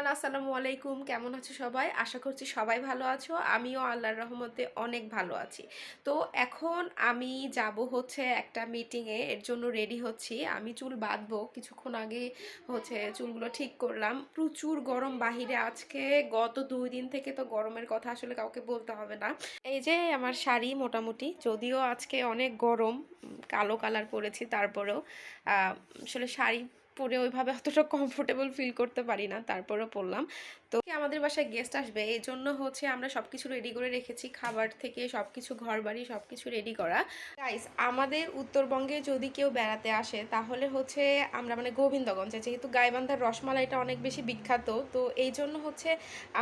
Everyone, আসসালামু আলাইকুম। কেমন আছো সবাই? আশা করছি সবাই ভালো আছো। আমিও আল্লাহর রহমতে অনেক ভালো আছি। তো এখন আমি যাব হচ্ছে একটা মিটিংয়ে এর জন্য রেডি হচ্ছি। আমি চুল বাঁধবো। কিছুক্ষণ আগে হচ্ছে চুলগুলো ঠিক করলাম। প্রচুর গরম বাহিরে আজকে। গত দুই দিন থেকে তো গরমের কথা আসলে কাউকে বলতে হবে না। এই যে আমার শাড়ি মোটামুটি, যদিও আজকে অনেক গরম কালো কালার পরেছি তারপরেও আসলে শাড়ি পরে ওইভাবে অতটা কমফোর্টেবল ফিল করতে পারি না, তারপরেও পরলাম তো আমাদের বাসায় গেস্ট আসবে, এই জন্য হচ্ছে আমরা সব কিছু রেডি করে রেখেছি, খাবার থেকে সব কিছু ঘর বাড়ি সব কিছু রেডি করা। গাইস আমাদের উত্তরবঙ্গে যদি কেউ বেড়াতে আসে, তাহলে হচ্ছে আমরা মানে গোবিন্দগঞ্জে, যেহেতু গাইবান্ধার রসমালাইটা অনেক বেশি বিখ্যাত, তো এই জন্য হচ্ছে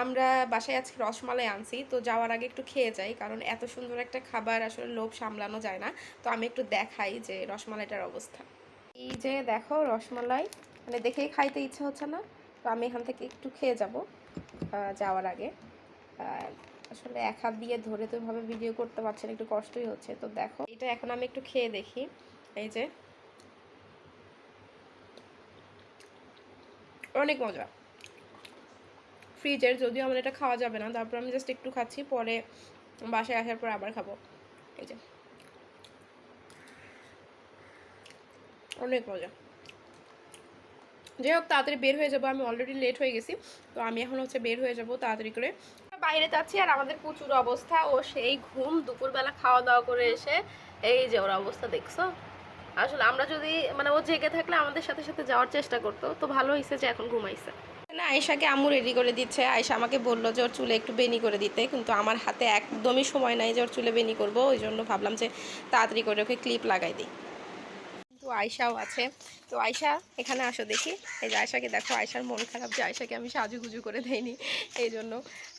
আমরা বাসায় আজকে রসমালাই আনছি। তো যাওয়ার আগে একটু খেয়ে যাই, কারণ এত সুন্দর একটা খাবার আসলে লোভ সামলানো যায় না। তো আমি একটু দেখাই যে রসমালাইটার অবস্থা। এই যে দেখো রসমালাই মানে দেখেই খাইতে ইচ্ছে হচ্ছে না, তো আমি এখান থেকে একটু খেয়ে যাব যাওয়ার আগে। আসলে এক হাত দিয়ে ধরে তো ভাবে ভিডিও করতে পারছি না, একটু কষ্টই হচ্ছে। তো দেখো, এটা এখন আমি একটু খেয়ে দেখি। এই যে, অনেক মজা। ফ্রিজের যদিও আমার এটা খাওয়া যাবে না, তারপর আমি জাস্ট একটু খাচ্ছি, পরে বাসায় আসার পর আবার খাব। এই যে অনেক মজা। যাই হোক, তাড়াতাড়ি বের হয়ে যাব। আমি অলরেডি লেট হয়ে গেছি, তো আমি এখন হচ্ছে বের হয়ে যাব তাড়াতাড়ি করে। বাইরে যাচ্ছি আর আমাদের প্রচুর অবস্থা। ও সেই ঘুম দুপুরবেলা খাওয়া দাওয়া করে এসে এই যে ওর অবস্থা, দেখছ? আসলে আমরা যদি মানে ও জেগে থাকলে আমাদের সাথে সাথে যাওয়ার চেষ্টা করতো, তো ভালো হয়েছে যে এখন ঘুমাইছে। না আয়সাকে আম্মু রেডি করে দিচ্ছে। আয়সা আমাকে বলল যে ওর চুলে একটু বেনি করে দিতে, কিন্তু আমার হাতে একদমই সময় নাই যে ওর চুলে বেনি করব। ওই জন্য ভাবলাম যে তাড়াতাড়ি করে ওকে ক্লিপ লাগাই দিই। আয়সাও আছে। তো আয়সা এখানে আসো দেখি। এই যে আয়সাকে দেখো আয়সার মন খারাপ যে আয়সাকে আমি সাজুগুজু করে দেইনি এই জন্য।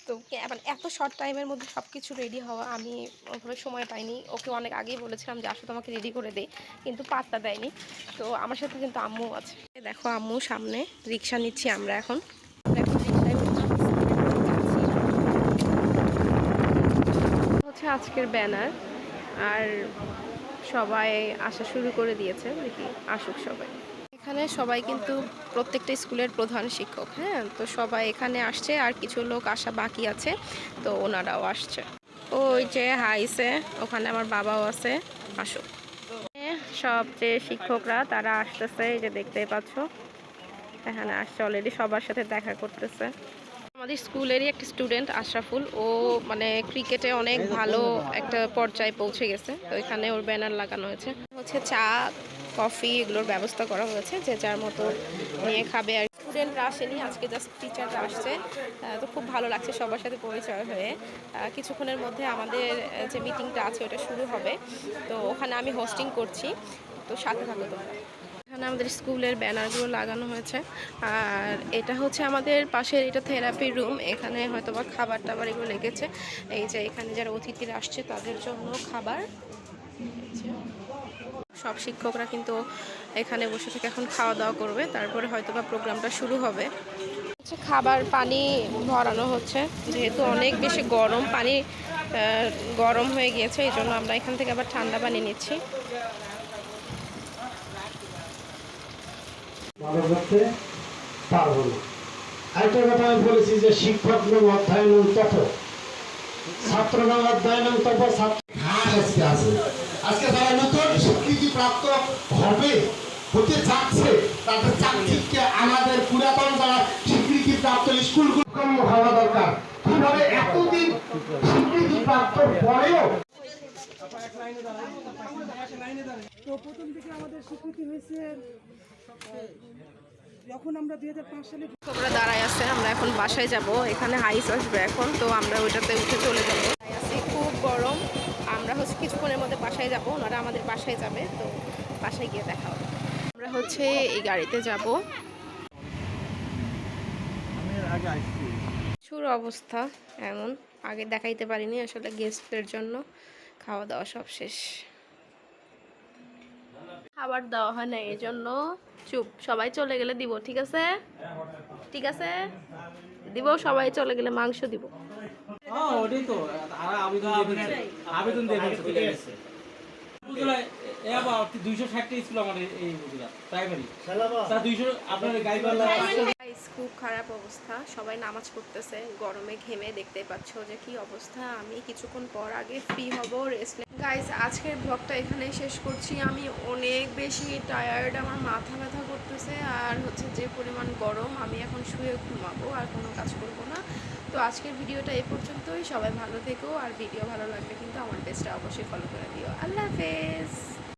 তো মানে এত শর্ট টাইমের মধ্যে সব কিছু রেডি হওয়া আমি ওভাবে সময় পাইনি। ওকে অনেক আগেই বলেছিলাম যে, আসো, তোমাকে রেডি করে দেই। কিন্তু পাত্তা দেয়নি। তো আমার সাথে কিন্তু আম্মু আছে। দেখো আম্মু সামনে, রিক্সা নিচ্ছি আমরা এখন। হচ্ছে আজকের ব্যানার আর সবাই আসা শুরু করে দিয়েছে, দেখি আসুক সবাই। এখানে সবাই কিন্তু প্রত্যেকটা স্কুলের প্রধান শিক্ষক হ্যাঁ? তো সবাই এখানে আসছে, আর কিছু লোক আসা বাকি আছে, তো ওনারাও আসছে। ওই যে হাইসে, ওখানে আমার বাবাও আছে, আসুক। সব যে শিক্ষকরা, তারা আসতেছে, এই যে দেখতেই পাচ্ছ। এখানে আসছে অলরেডি সবার সাথে দেখা করতেছে। আমাদের স্কুলেরই একটা স্টুডেন্ট, আশরাফুল। ও মানে ক্রিকেটে অনেক ভালো একটা পর্যায়ে পৌঁছে গেছে। তো এখানে ওর ব্যানার লাগানো হয়েছে। হচ্ছে চা কফি এগুলোর ব্যবস্থা করা হয়েছে, যে যার মতো নিয়ে খাবে আর স্টুডেন্টরা আসেনি, আজকে জাস্ট টিচাররা আসছে। তো খুব ভালো লাগছে সবার সাথে পরিচয় হয়ে। কিছুক্ষণের মধ্যে আমাদের যে মিটিংটা আছে, ওটা শুরু হবে। তো ওখানে আমি হোস্টিং করছি। তো সাথে থাকো তোমরা। এখানে আমাদের স্কুলের ব্যানারগুলো লাগানো হয়েছে। আর এটা হচ্ছে আমাদের পাশের এটা থেরাপি রুম। এখানে হয়তো বা খাবার টাবার এগুলো লেগেছে। এই যে এখানে যারা অতিথিরা আসছে তাদের জন্য খাবার। সব শিক্ষকরা কিন্তু এখানে বসে থেকে এখন খাওয়া দাওয়া করবে। তারপরে হয়তো বা প্রোগ্রামটা শুরু হবে। হচ্ছে খাবার পানি ভরানো হচ্ছে। যেহেতু অনেক বেশি গরম, পানি গরম হয়ে গিয়েছে, এই জন্য আমরা এখান থেকে আবার ঠান্ডা পানি নিচ্ছি। ভালো করতে পারব না আরেকটা কথা আমি বলেছি যে শিক্ষক নম অধ্যয়ন তত ছাত্র নম অধ্যয়ন তত ছাত্র আজকে আছে। আজকে যারা নতুন স্বীকৃতি প্রাপ্ত হবে, হতে যাচ্ছে, তাদের চাকরিকে আমাদের পুরাতন যারা স্বীকৃতি প্রাপ্ত স্কুলগুলো হওয়া দরকার। কীভাবে এতদিন স্বীকৃতি প্রাপ্ত পরেও প্রথম থেকে আমাদের স্বীকৃতি হয়েছে যখন আমরা দুই হাজার পাঁচ সালে শিক্ষকরা দাঁড়ায় আছে আমরা এখন বাসায় যাব। এখানে হাইস আসবে এখন তো আমরা ওইটাতে উঠে চলে যাব। আছি, খুব গরম। আমরা হচ্ছে কিছুক্ষণের মধ্যে বাসায় যাব ওনারা আমাদের বাসায় যাবে তো বাসায় গিয়ে দেখা হবে। আমরা হচ্ছে এই গাড়িতে যাব। প্রচুর অবস্থা এমন। আগে দেখাইতে পারিনি আসলে গেস্টদের জন্য। খাওয়া দাওয়া সব শেষ। খাবার দেওয়া হয় না এই জন্য চুপ। সবাই চলে গেলে দিব ঠিক আছে? ঠিক আছে? দিব সবাই চলে গেলে মাংস দিব। হ্যাঁ দুইশো ষাটটা স্কুল আমার এই- প্রাইমারি দুইশো আপনার গাইবাল্লা খুব খারাপ অবস্থা। সবাই নামাজ পড়তেছে, গরমে ঘেমে দেখতে পাচ্ছ যে কি অবস্থা। আমি কিছুক্ষণ পর আগে ফ্রি হব রেস্ট গাইস আজকের ব্লগটা এখানে শেষ করছি। আমি অনেক বেশি টায়ার্ড আমার মাথা ব্যথা করতেছে আর হচ্ছে যে পরিমাণ গরম, আমি এখন শুয়ে ঘুমাবো, আর কোনো কাজ করব না। তো আজকের ভিডিওটা এ পর্যন্তই। সবাই ভালো থেকো, আর ভিডিও ভালো লাগলে কিন্তু আমার পেজটা অবশ্যই ফলো করে দিও। আল্লাহ হাফেজ!